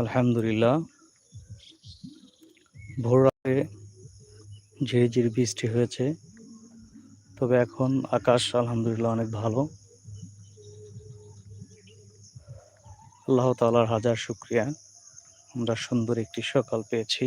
আলহামদুলিল্লাহ। ভোর রাতে ঝিরিঝির বৃষ্টি হয়েছে, তবে এখন আকাশ আলহামদুলিল্লাহ অনেক ভালো। আল্লাহ তালার হাজার শুক্রিয়া। আমরা সুন্দর একটি সকাল পেয়েছি।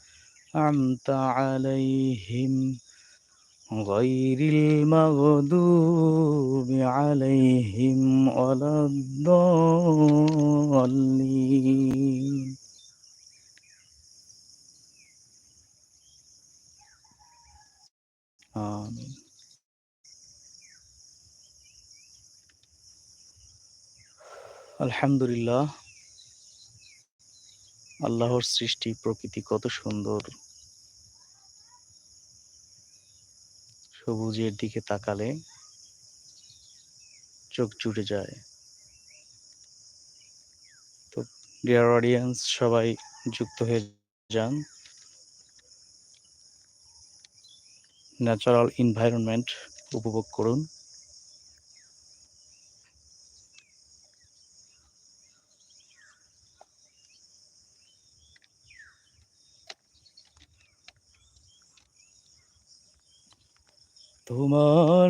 أنت عليهم غير المغضوب عليهم ولا الضالين. آمين. الحمد لله আল্লাহর সৃষ্টি প্রকৃতি কত সুন্দর। সবুজের দিকে তাকালে চোখ জুড়ে যায়। তো ডিয়ার অডিয়েন্স সবাই যুক্ত হয়ে যান। ন্যাচারাল এনভায়রনমেন্ট উপভোগ করুন তোমার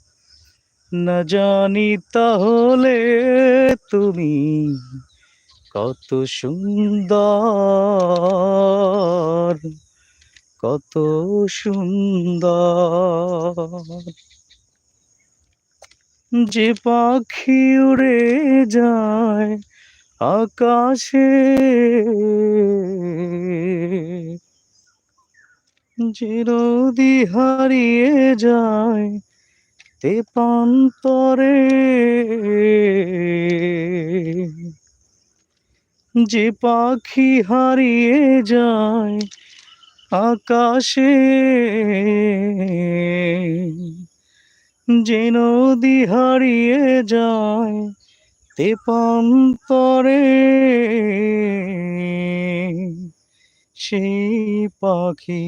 না জানি তাহলে তুমি কত সুন্দর কত সুন্দর। যে পাখি উড়ে যায় আকাশে, যে নদী হারিয়ে যায় তেপান্তরে যে পাখি হারিয়ে যায় আকাশে যে নদী হারিয়ে যায় তেপান্তরে সেই পাখি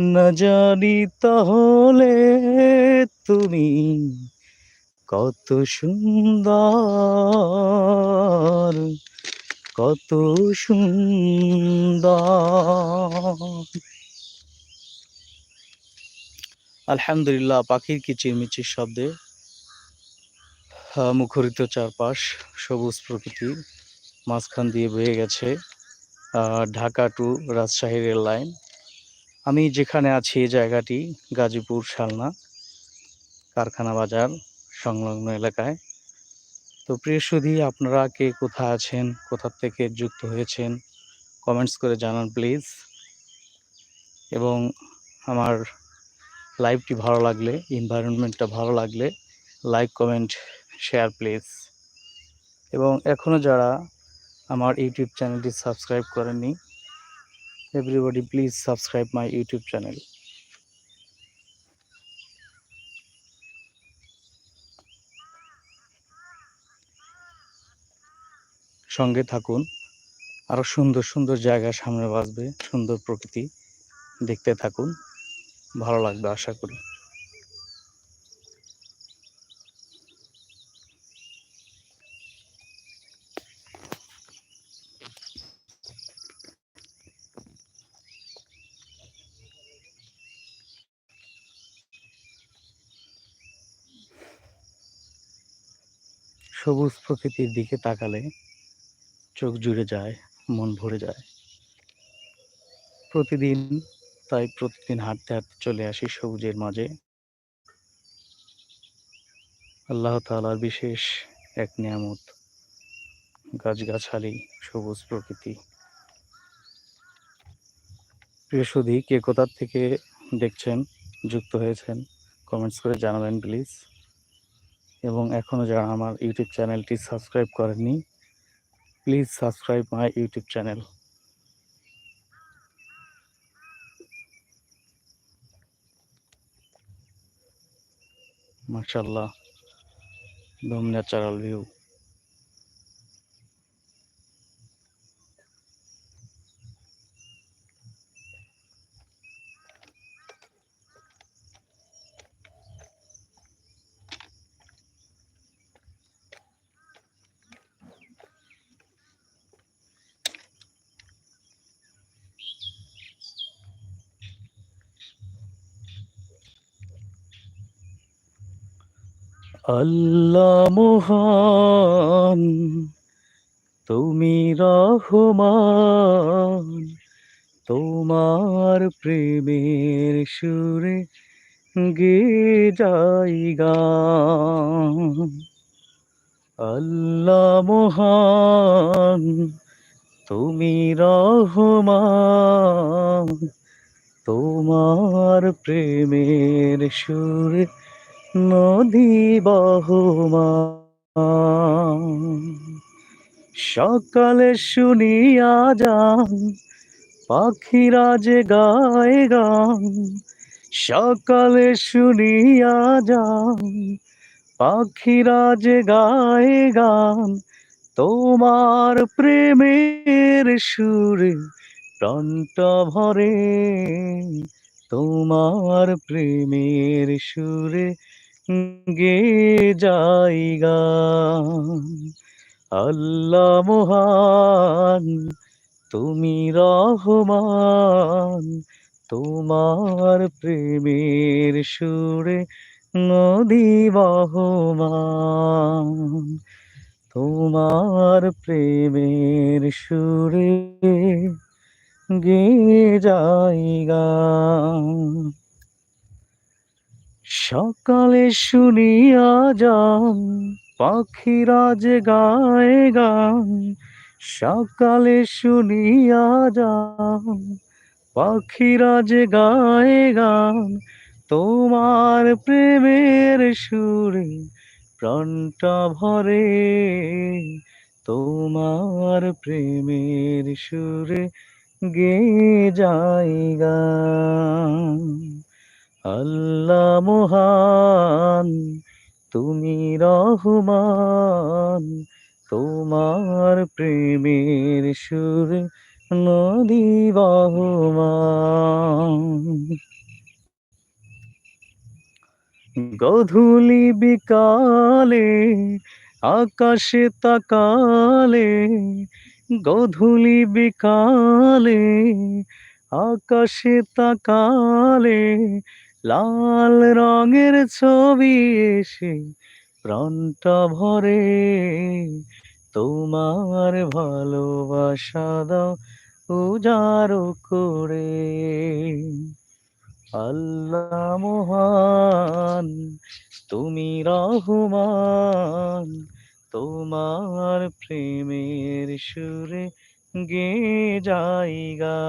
না জানি তাহলে তুমি কত সুন্দর কত সুন্দর। আলহামদুলিল্লাহ, পাখির কিচিরমিচির শব্দে মুখরিত চারপাশ, সবুজ প্রকৃতি মাঝখান দিয়ে বয়ে গেছে Dhaka to Rajshahi rail line আমি যেখানে আছি এই জায়গাটি, গাজীপুর শালনা, কারখানা বাজার, সংলগ্ন এলাকায়। তো প্রিয় সুধী, আপনারা কে কোথায় আছেন কোথা থেকে যুক্ত হয়েছেন, কমেন্টস করে জানান প্লিজ। এবং আমার লাইভটি ভালো লাগলে, এনভায়রনমেন্টটা ভালো লাগলে, লাইক, কমেন্ট, শেয়ার প্লিজ। এবং এখনও যারা আমার ইউটিউব চ্যানেলটি সাবস্ক্রাইব করেননি everybody please subscribe my YouTube channel সঙ্গে থাকুন। আরও সুন্দর সুন্দর জায়গা সামনে বাসবে সুন্দর প্রকৃতি দেখতে থাকুন। ভালো লাগবে, আশা করি। সবুজ প্রকৃতির দিকে তাকালে চোখ জুড়ে যায়, মন ভরে যায়। প্রতিদিন, তাই প্রতিদিন হাঁটতে হাঁটতে চলে আসি সবুজের মাঝে। আল্লাহ তালার বিশেষ এক নিয়ামত, গাছগাছালি, সবুজ প্রকৃতি। প্রিয় সুধী, কে কোথার থেকে দেখছেন, যুক্ত হয়েছেন, কমেন্টস করে জানাবেন, প্লিজ। এবং এখনও যারা আমার ইউটিউব চ্যানেলটি সাবস্ক্রাইব করেননি, please subscribe my YouTube channel. মার্শাল্লাহ দম ন্যাচারাল ভিউ। আল্লাহ মহান, তুমি রহমান, তোমার প্রেমের সুরে গে যাই আল্লাহ মহান, তুমি রহমান, তোমার প্রেমের সুরে নদী বহমান। সকালে শুনিয়া যান, পাখিরা যে গায়ে গান। সকালে শুনিয়া যান, পাখিরা যে গায়ে গান। তোমার প্রেমের সুরে প্রাণটা ভরে, তোমার প্রেমের সুরে গে গান আল্লাহ মহান, তুমি রহমান, তোমার প্রেমের সুরে নদী বহমান, তোমার প্রেমের সুরে গে গান সকালে শুনিয়া যান পাখিরা যে গায়ে গান। সকালে শুনিয়া যান পাখিরা যে গায়ে গান। তোমার প্রেমের সুরে প্রাণটা ভরে, তোমার প্রেমের সুরে গে যাই গান। মহান, তুমি রহমান, তোমার প্রেমের সুর নদী বহমান। গধূলি বিকালে, আকাশে তাকালে, গধূলি বিকালে, আকাশে তাকালে লাল রঙের ছবি এসে প্রাণটা ভরে। তোমার ভালোবাসা দাও উজাড় করে। আল্লাহ মহান, তুমি রহমান। তোমার প্রেমের সুরে গে জায়গা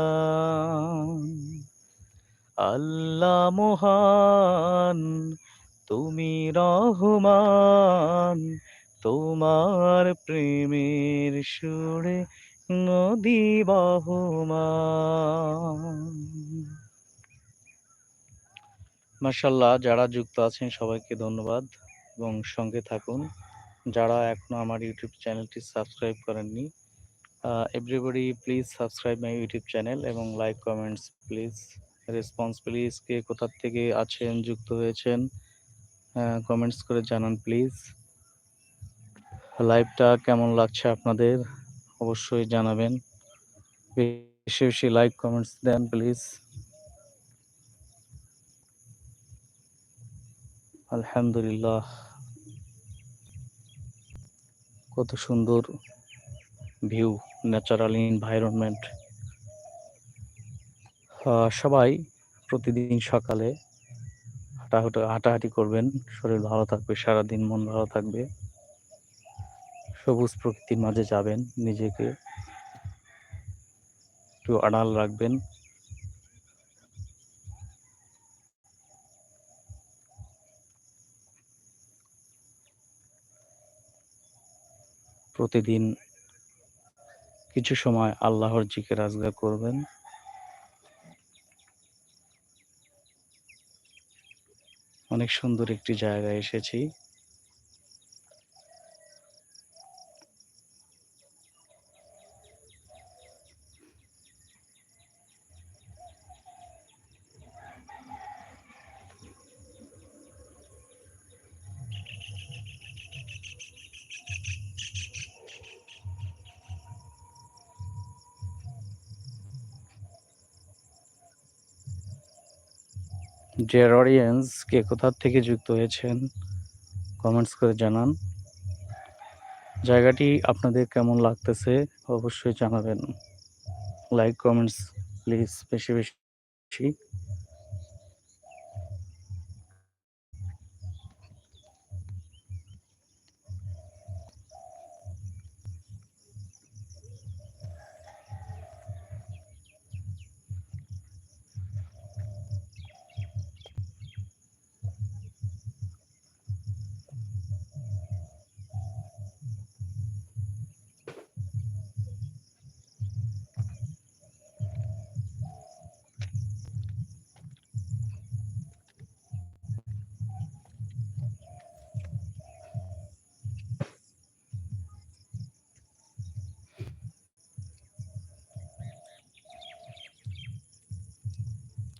আল্লাহ মহান, তুমি রহমান, তোমার প্রেমের সুরে নদী বহমান। যারা যুক্ত আছেন সবাইকে ধন্যবাদ এবং সঙ্গে থাকুন। যারা এখনও আমার ইউটিউব চ্যানেলটি সাবস্ক্রাইব করেননি everybody please subscribe my YouTube channel এবং like comments please response please কে কোথা থেকে আছেন, যুক্ত হয়েছেন কমেন্টস করে জানান প্লিজ লাইভটা কেমন লাগছে আপনাদের? অবশ্যই জানাবেন। বেশি বেশি লাইক কমেন্টস দেন প্লিজ আলহামদুলিল্লাহ। কত সুন্দর ভিউ ন্যাচারাল এনভায়রনমেন্ট সবাই প্রতিদিন সকালে হাঁটাহাঁটা, হাঁটাহাঁটি করবেন। শরীর ভালো থাকবে, সারাদিন মন ভালো থাকবে। সবুজ প্রকৃতির মাঝে যাবেন, নিজেকে একটু আড়াল রাখবেন। প্রতিদিন কিছু সময় আল্লাহর জিকে রাজগা করবেন। অনেক সুন্দর একটি জায়গায় এসেছি। ডিয়ার অডিয়েন্স কে কোথার থেকে যুক্ত হয়েছেন? কমেন্টস করে জানান। জায়গাটি আপনাদের কেমন লাগতেছে অবশ্যই জানাবেন। লাইক কমেন্টস প্লিজ বেশি বেশি।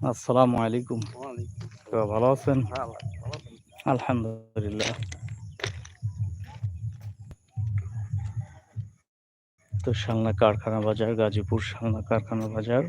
আসসালামু আলাইকুম। তো ভালো আছেন? আলহামদুলিল্লাহ। তো সালনা কারখানা বাজার গাজীপুর সালনা কারখানা বাজার।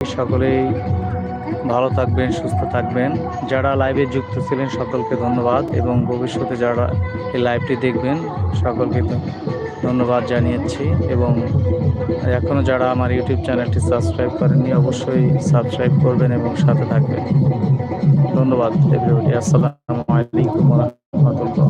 সকলেই ভালো থাকবেন, সুস্থ থাকবেন। যারা লাইভে যুক্ত ছিলেন, সকলকে ধন্যবাদ। এবং ভবিষ্যতে যারা এই লাইভটি দেখবেন, সকলকে ধন্যবাদ জানিয়েছি। এবং এখনও যারা আমার ইউটিউব চ্যানেলটি সাবস্ক্রাইব করেননি, অবশ্যই সাবস্ক্রাইব করবেন এবং সাথে থাকবেন। ধন্যবাদ এভরিবডি আসসালামু আলাইকুম রাহমাতুল্লাহ।